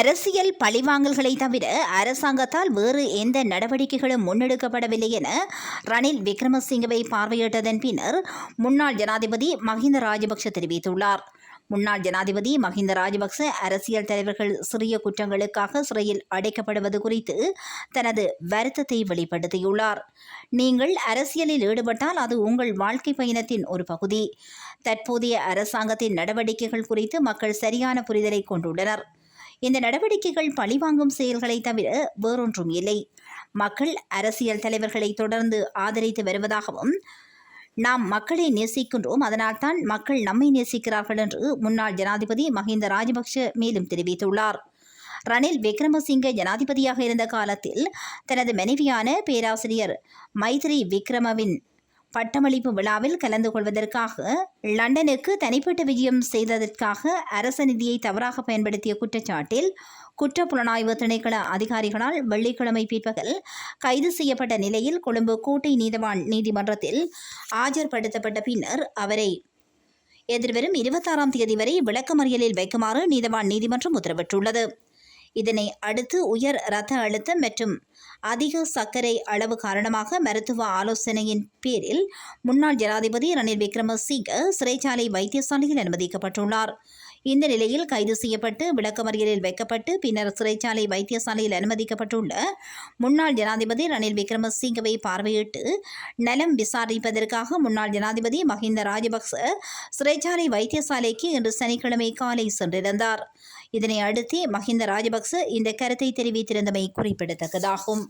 அரசியல் பழிவாங்கல்களை தவிர அரசாங்கத்தால் வேறு எந்த நடவடிக்கைகளும் முன்னெடுக்கப்படவில்லை என ரணில் விக்ரமசிங்கவை பார்வையிட்டதன் பின்னர் முன்னாள் ஜனாதிபதி மஹிந்த ராஜபக்ஷ தெரிவித்துள்ளார். முன்னாள் ஜனாதிபதி மஹிந்த ராஜபக்ச அரசியல் தலைவர்கள் சிறிய குற்றங்களுக்காக சிறையில் அடைக்கப்படுவது குறித்து தனது வருத்தத்தை வெளிப்படுத்தியுள்ளார். நீங்கள் அரசியலில் ஈடுபட்டால் அது உங்கள் வாழ்க்கை பயணத்தின் ஒரு பகுதி. தற்போதைய அரசாங்கத்தின் நடவடிக்கைகள் குறித்து மக்கள் சரியான புரிதலை கொண்டுள்ளனர். இந்த நடவடிக்கைகள் பழிவாங்கும் செயல்களை தவிர வேறொன்றும் இல்லை. மக்கள் அரசியல் தலைவர்களை தொடர்ந்து ஆதரித்து வருவதாகவும் நாம் மக்களை நேசிக்கின்றோம். அதனால்தான் மக்கள் நம்மை நேசிக்கிறார்கள் என்று முன்னாள் ஜனாதிபதி மஹிந்த ராஜபக்ஷ மேலும் தெரிவித்துள்ளார். ரணில் விக்ரமசிங்க ஜனாதிபதியாக இருந்த காலத்தில் தனது மனைவியான பேராசிரியர் மைத்ரி விக்ரமவின் பட்டமளிப்பு விழாவில் கலந்து கொள்வதற்காக லண்டனுக்கு தனிப்பட்ட விஜயம் செய்ததற்காக அரச நிதியை தவறாக பயன்படுத்திய குற்றச்சாட்டில் குற்றப்புலனாய்வு திணைக்கள அதிகாரிகளால் வெள்ளிக்கிழமை பிற்பகல் கைது செய்யப்பட்ட நிலையில் கொழும்பு கோட்டை நீதவான் நீதிமன்றத்தில் ஆஜர்படுத்தப்பட்ட பின்னர் அவரை எதிர்வரும் இருபத்தாறாம் தேதி வரை விளக்கமறியலில் வைக்குமாறு நீதவான் நீதிமன்றம் உத்தரவிட்டுள்ளது. இதனை அடுத்து உயர் இரத்த அழுத்தம் மற்றும் அதிக சர்க்கரை அளவு காரணமாக மருத்துவ ஆலோசனையின் பேரில் முன்னாள் ஜனாதிபதி ரணில் விக்ரமசிங்க சிறைச்சாலை வைத்தியசாலையில் அனுமதிக்கப்பட்டுள்ளார். இந்த நிலையில் கைது செய்யப்பட்டு விளக்கமறியலில் வைக்கப்பட்டு பின்னர் சிறைச்சாலை வைத்தியசாலையில் அனுமதிக்கப்பட்டுள்ள முன்னாள் ஜனாதிபதி ரணில் விக்ரமசிங்கவை பார்வையிட்டு நலம் விசாரிப்பதற்காக முன்னாள் ஜனாதிபதி மஹிந்த ராஜபக்ச சிறைச்சாலை வைத்தியசாலைக்கு இன்று சனிக்கிழமை காலை சென்றிருந்தார். இதனை அடுத்து மஹிந்த ராஜபக்ச இந்த கருத்தை தெரிவித்திருந்தமை குறிப்பிடத்தக்கதாகும்.